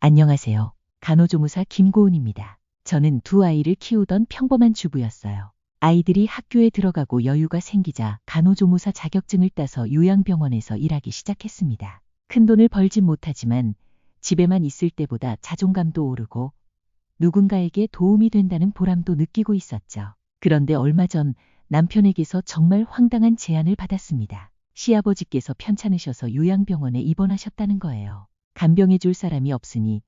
안녕하세요. 간호조무사 김고은입니다. 저는 두 아이를 키우던 평범한 주부였어요. 아이들이 학교에 들어가고 여유가 생기자 간호조무사 자격증을 따서 요양병원에서 일하기 시작했습니다. 큰 돈을 벌진 못하지만 집에만 있을 때보다 자존감도 오르고 누군가에게 도움이 된다는 보람도 느끼고 있었죠. 그런데 얼마 전 남편에게서 정말 황당한 제안을 받았습니다. 시아버지께서 편찮으셔서 요양병원에 입원하셨다는 거예요. 간병해 줄 사람이 없으니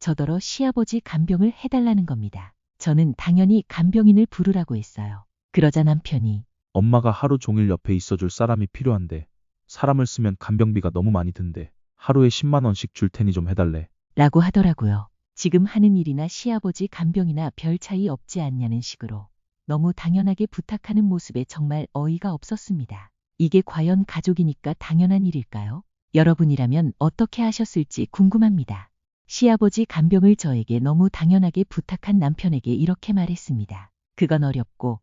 저더러 시아버지 간병을 해달라는 겁니다. 저는 당연히 간병인을 부르라고 했어요. 그러자 남편이 엄마가 하루 종일 옆에 있어줄 사람이 필요한데 사람을 쓰면 간병비가 너무 많이 든대. 하루에 10만 원씩 줄 테니 좀 해달래. 라고 하더라고요. 지금 하는 일이나 시아버지 간병이나 별 차이 없지 않냐는 식으로 너무 당연하게 부탁하는 모습에 정말 어이가 없었습니다. 이게 과연 가족이니까 당연한 일일까요? 여러분이라면 어떻게 하셨을지 궁금합니다. 시아버지 간병을 저에게 너무 당연하게 부탁한 남편에게 이렇게 말했습니다. 그건 어렵고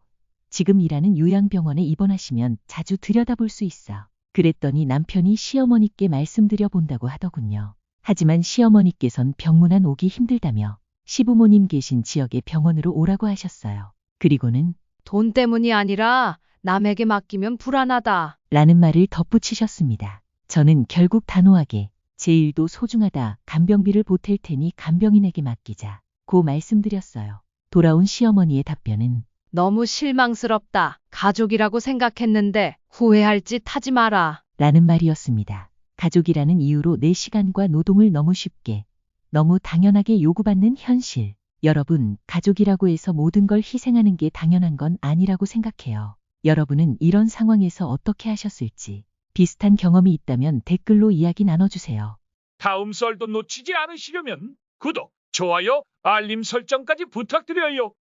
지금 일하는 요양병원에 입원하시면 자주 들여다볼 수 있어. 그랬더니 남편이 시어머니께 말씀드려 본다고 하더군요. 하지만 시어머니께선 병문안 오기 힘들다며 시부모님 계신 지역의 병원으로 오라고 하셨어요. 그리고는 돈 때문이 아니라 남에게 맡기면 불안하다. 라는 말을 덧붙이셨습니다. 저는 결국 단호하게 제 일도 소중하다 간병비를 보탤 테니 간병인에게 맡기자 고 말씀드렸어요. 돌아온 시어머니의 답변은 너무 실망스럽다. 가족이라고 생각했는데 후회할 짓 하지 마라. 라는 말이었습니다. 가족이라는 이유로 내 시간과 노동을 너무 쉽게, 너무 당연하게 요구받는 현실. 여러분, 가족이라고 해서 모든 걸 희생하는 게 당연한 건 아니라고 생각해요. 여러분은 이런 상황에서 어떻게 하셨을지, 비슷한 경험이 있다면 댓글로 이야기 나눠주세요. 다음 썰도 놓치지 않으시려면 구독, 좋아요, 알림 설정까지 부탁드려요.